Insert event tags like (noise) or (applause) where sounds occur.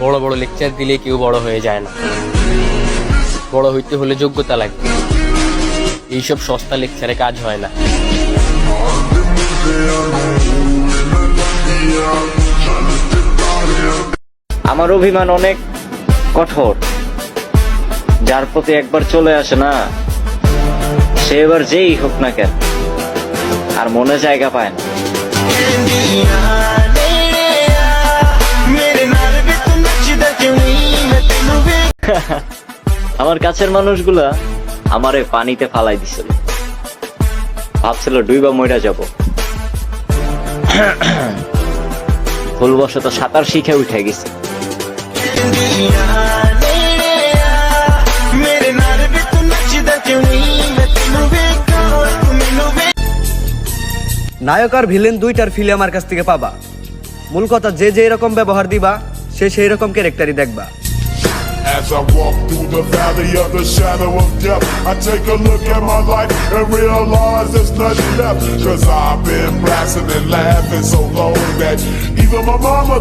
বড় বড় লেকচার দিলে কেউ বড় হয়ে যায় না। বড় হইতে হলে যোগ্যতা লাগবে এইসব সস্তা লেকচারে কাজ হয় না। আমার অভিমান অনেক কঠোর। যার প্রতি একবার চলে আসে না, সে এবার যেই হোক না কেন, আর মনে জায়গা পায় না। (laughs) আমার কাছের মানুষগুলা আমারে পানিতে ফালাই দিছিল। ভাবছিল ডুইবা মইরা যাব। (coughs) ভুলবশত সাঁতার শিখে উঠে গেছে। নায়ক আর ভিলেন দুইটার ফিলে আমার কাছ থেকে পাবা। মূল কথা যে যে এরকম ব্যবহার দিবা, সে সেই রকম ক্যারেক্টারই দেখবা। As I walk through the valley of the shadow of death, I take a look at my life and realize there's nothing left. Cause I've been blasting and laughing so long that even my mama